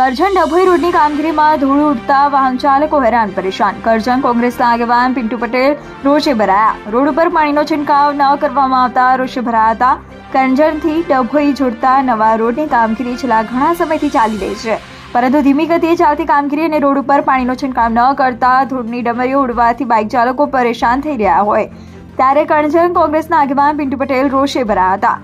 કરજણ ડભોઈ રોડની કામગીરીમાં ધૂળ ઉડતા વાહન ચાલકો હેરાન પરેશાન. કરજણ કોંગ્રેસના આગેવાન પિન્ટુ પટેલ રોષે ભરાયા. રોડ ઉપર પાણીનો છંટકાવ ન કરવામાં આવતા રોષે ભરાયા હતા. કરજણથી ડભોઈ જોડતા નવા રોડની કામગીરી છેલ્લા ઘણા સમયથી ચાલી રહી છે. પરંતુ ધીમી ગતિએ ચાલતી કામગીરી અને રોડ ઉપર પાણીનો છંટકાવ ન કરતા ધૂળની ડમરીઓ ઉડવાથી બાઇક ચાલકો પરેશાન થઈ રહ્યા હોય. ત્યારે કરજણ કોંગ્રેસના આગેવાન પિન્ટુ પટેલ રોષે ભરાયા હતા.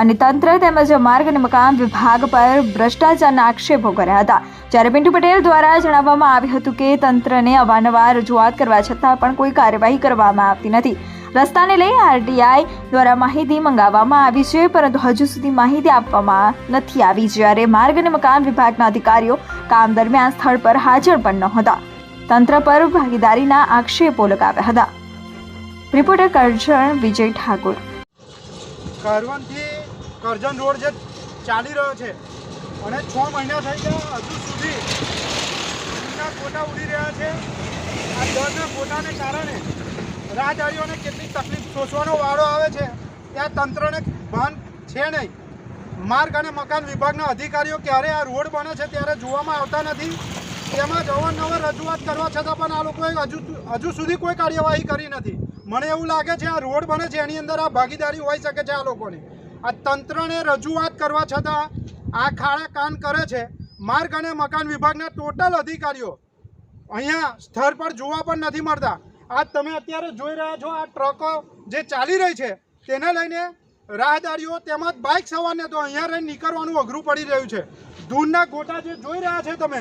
અને તંત્ર તેમજ માર્ગ અને મકાન વિભાગ પર ભ્રષ્ટાચારના આક્ષેપો કર્યા હતા. જ્યારે પિન્ટુ પટેલ દ્વારા જણાવવામાં આવ્યું હતું કે તંત્રને અવારનવાર રજૂઆત કરવા છતાં પણ કોઈ કાર્યવાહી કરવામાં આવતી નથી. રસ્તાને લઈ આરટીઆઈ દ્વારા માહિતી મંગાવવામાં આવી છે, પરંતુ હજુ સુધી માહિતી આપવામાં નથી આવી, જ્યારે માર્ગ અને મકાન વિભાગના અધિકારીઓ કામ દરમિયાન સ્થળ પર હાજર પણ નહોતા. તંત્ર પર ભાગીદારીના આક્ષેપો લગાવ્યા હતા. રિપોર્ટર કરજણ વિજય ઠાકુર. કારવનથી કરજણ રોડ જે ચાલી રહ્યો છે. અને છ મહિના થઈ ગયા હજુ સુધી દૂધના ફોટા ઉડી રહ્યા છે. આ દરના ફોટાને કારણે રાહદારીઓને કેટલી તકલીફ સોચવાનો વાળો આવે છે. ત્યાં તંત્રને ભાન છે નહીં. માર્ગ અને મકાન વિભાગના અધિકારીઓ ક્યારે આ રોડ બને છે ત્યારે જોવામાં આવતા નથી. તેમાં અવારનવાર રજૂઆત કરવા છતાં પણ આ લોકોએ હજુ હજુ સુધી કોઈ કાર્યવાહી કરી નથી. મને એવું લાગે છે આ રોડ બને છે, એની અંદર આ ભાગીદારી હોઈ શકે છે આ લોકોની. આ તંત્રને રજૂઆત કરવા છતાં આ ખાડા કાન કરે છે. માર્ગ અને મકાન વિભાગના ટોટલ અધિકારીઓ અહીંયા સ્થળ પર જોવા પણ નથી મળતા. આજ તમે અત્યારે જોઈ રહ્યા છો, આ ટ્રકો જે ચાલી રહી છે, તેને લઈને રાહદારીઓ તેમજ બાઇક સવારને તો અહીંયા રહીને નીકળવાનું અઘરું પડી રહ્યું છે. ધૂળના ગોટા જે જોઈ રહ્યા છે તમે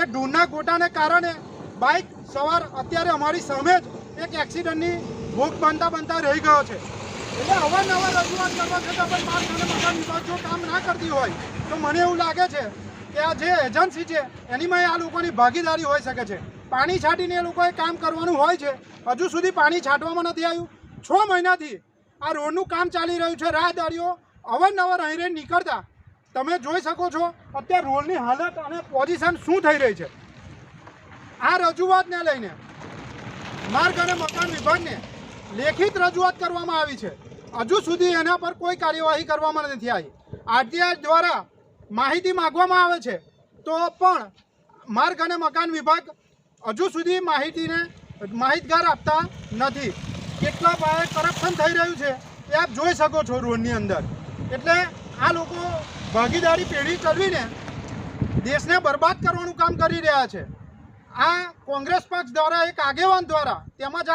એ ધૂળના ગોટાને કારણે બાઇક સવાર અત્યારે અમારી સામે જ એક એક્સિડન્ટની ભૂખ બનતા બનતા રહી ગયો છે. એટલે અવારનવાર રજૂઆત કરવા છતાં પણ માર્ગ અને મકાન વિભાગ જો કામ ના કરતી હોય, તો મને એવું લાગે છે કે આ જે એજન્સી છે એનીમાં આ લોકોની ભાગીદારી હોઈ શકે છે. પાણી છાંટીને એ લોકોએ કામ કરવાનું હોય છે. હજુ સુધી પાણી છાંટવામાં નથી આવ્યું. છ મહિનાથી આ રોડનું કામ ચાલી રહ્યું છે, રાહદારીઓ અવારનવાર અહીં રહી નીકળતા. તમે જોઈ શકો છો, અત્યારે રોડની હાલત અને પોઝિશન શું થઈ રહી છે. આ રજૂઆતને લઈને માર્ગ અને મકાન વિભાગને લેખિત રજૂઆત કરવામાં આવી છે. હજુ સુધી એના પર કોઈ કાર્યવાહી કરવામાં નથી આવી. આરટીઆઈ દ્વારા માહિતી માગવામાં આવે છે, તો પણ માર્ગ અને મકાન વિભાગ હજુ સુધી માહિતીને માહિતગાર આપતા નથી. કેટલા પાયે કરપ્શન થઈ રહ્યું છે એ આપ જોઈ શકો છો રોડની અંદર. એટલે આ લોકો ભાગીદારી પેઢી કરવીને દેશને બરબાદ કરવાનું કામ કરી રહ્યા છે. આ કોંગ્રેસ પક્ષ દ્વારા, એક આગેવાન દ્વારા, તેમજ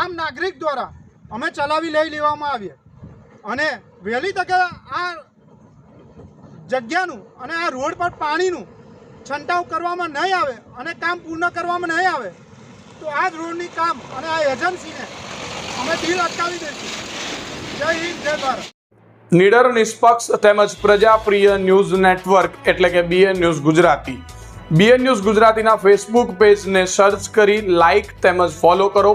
આમ નાગરિક દ્વારા અમે ચલાવી લઈ લેવામાં આવીએ. અને વહેલી તકે આ જગ્યાનું અને આ રોડ પર પાણીનું છંટાવ કરવામાં નહીં આવે અને કામ પૂર્ણ કરવામાં નહીં આવે, તો આ જ રોડની કામ અને આ એજન્સીને અમે ડીલ અટકાવી દઈશું. જય હિન્દ, જય ભારત. નિડર, નિષ્પક્ષ તેમજ પ્રજાપ્રિય ન્યૂઝ નેટવર્ક એટલે કે BN news Gujarati. BN news ગુજરાતીના ફેસબુક પેજને સર્ચ કરી લાઇક તેમજ ફોલો કરો.